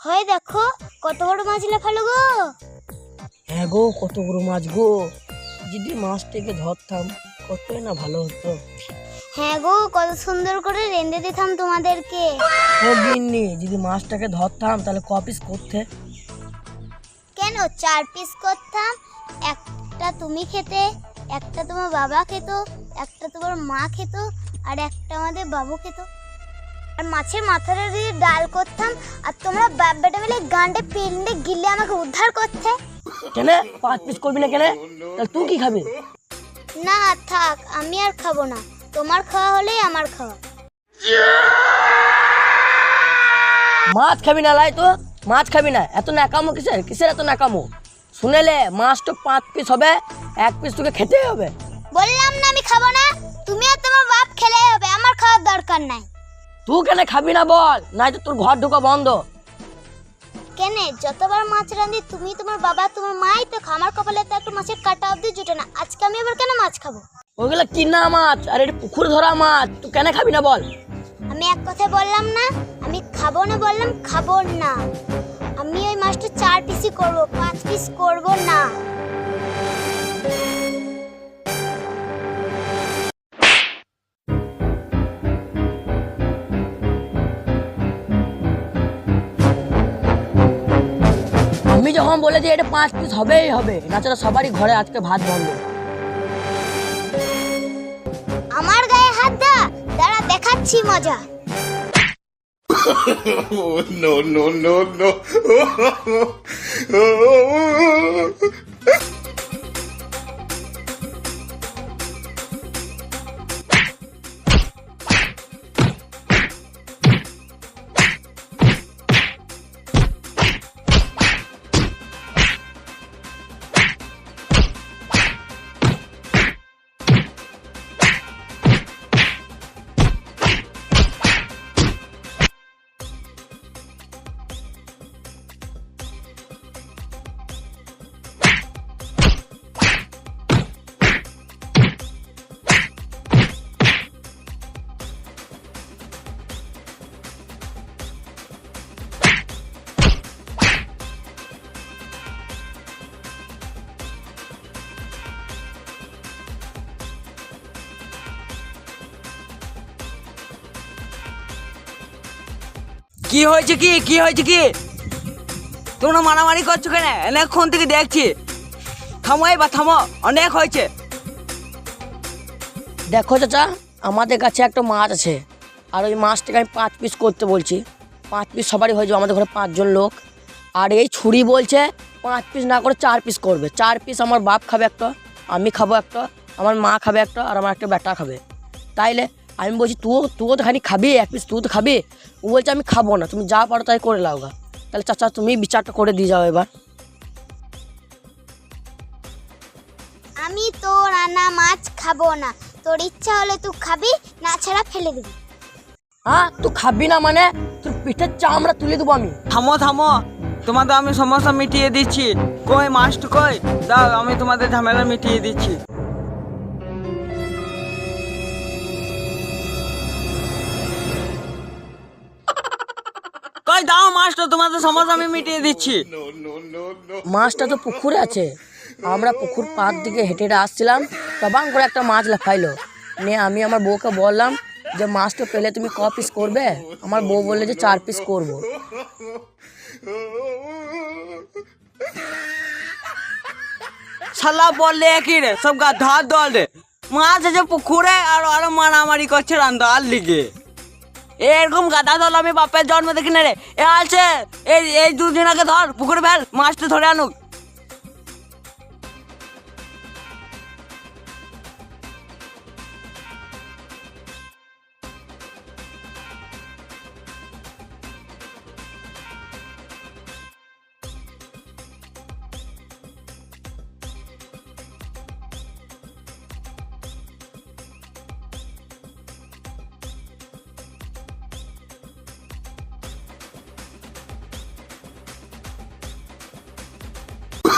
হয় দেখো কত বড় মাছ লেখালো গো। হ্যাঁ গো কত বড় মাছ গো। যদি মাছটাকে ধরতাম কতই না ভালো হতো। হ্যাঁ গো কত সুন্দর করে রেঁধে দিতাম তোমাদেরকে। ও গিন্নি যদি মাছটাকে ধরতাম তাহলে ক পিস করতে? কেন? চার পিস করতাম একটা তুমি খেতে একটা তোমার বাবা খেত একটা তোমার মা খেত আর একটা আমাদের বাবু খেত। আর মাছের মাথাটা দিয়ে ডাল করতাম আর তোমরা বাপ বেটা মিলে গান্ডে পিন্ডে গিলে আমাকে উদ্ধার করতে। কেন? পাঁচ পিস করবি না কেন? তুই কি খাবি? না থাক আমি আর খাব না। তোমার খাওয়া হলেই আমার খাওয়া। মাছ খাবি না লাই তো? মাছ খাবি না। এত নাকামো কিসের? কিসের এত নাকামো শুনেলে মাছ তো পাঁচ পিস হবে এক পিস তোকে খেতেই হবে। বললাম না আমি খাব না। তুমি আর তোমার বাপ খেলে হবে আমার খাওয়ার দরকার নাই। তুই কেন খাবি না বল? নাই তো তোর ঘর ঢোকা বন্ধ। কেনে যতবার মাছ রাঁধি তুমি তোমার বাবা তোমার মাই তো খাও। আমার কপালে তো একটু মাছের কাটা অবধি জুটে না। আজকে আমি আবার কেন মাছ খাব? ওইগুলো কিনা মাছ আর এটা পুকুর ধরা মাছ। তুই কেন খাবি না বল? আমি এক কথায় বললাম না আমি খাব না বললাম খাব না। আমি ওই মাছটা চার পিসই করব পাঁচ পিস করব না। আমি যখন বলে বলেছি এটা পাঁচ পিস হবেই হবে নাছাড়া সবারই ঘরে আজকে ভাত বন্ধ। আমার গায়ে হাত দা দেখাচ্ছি মজা Oh, no, no, no, no. কি হয়েছে কি? কি হয়েছে কি? তোমরা মারামারি করছ কেন? অনেকক্ষণ থেকে দেখছি। থামো এবার, থামো। অনেক হয়েছে। দেখো চাচা, আমাদের কাছে একটা মাছ আছে। আর ওই মাছটাকে আমি পাঁচ পিস করতে বলছি। পাঁচ পিস সবারই হয়ে যাবে, আমাদের ঘরে পাঁচজন লোক। আর এই ছুরি বলছে, পাঁচ পিস না করে চার পিস করবে। চার পিস আমার বাপ খাবে একটা, আমি খাব একটা, আমার মা খাবে একটা, আর আমার একটা বেটা খাবে। তাইলে আমি বলছি তুও তুও তো খানি খাবি এক পিস তুই তো খাবি? ও বলছে আমি খাব না তুমি যা পারো তাই করে লাও গা। তাহলে চাচা তুমি বিচারটা করে দিয়ে যাও এবার। আমি তোর আনা মাছ খাব না। তোর ইচ্ছা হলে তুই খাবি না ছাড়া ফেলে দিবি। হ্যাঁ তুই খাবি না মানে? তোর পিঠের চামড়া তুলে দেবো আমি। থামো থামো। তোমাদের আমি সমস্যা মিটিয়ে দিচ্ছি। কই মাস্ট কই? দাও আমি তোমাদের ঝামেলা মিটিয়ে দিচ্ছি। মাস্টার তোমাদের সমস্যা আমি মিটিয়ে দিচ্ছি। মাছটা তো পুকুরে আছে। আমরা পুকুর পাড় দিকে হেঁটে হেঁটে আসছিলাম তবাং করে একটা মাছ লাফাইলো। নিয়ে আমি আমার বউকে বললাম যে মাছটা পেলে তুমি ক পিস করবে? আমার বউ বললে যে চার পিস করব। শালা বললে একই রে সব গা ধার দল রে। মাছ আছে পুকুরে আর আরও মারামারি করছে রান্দার লিগে। এরকম গাদা দল আমি বাপের জন্ম দেখি না রে। এ আছে, এই এই দুজনাকে ধর, পুকুরে ফেল, মাছটা ধরে আনুক।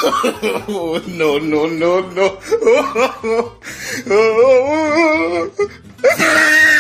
no, no, no, no.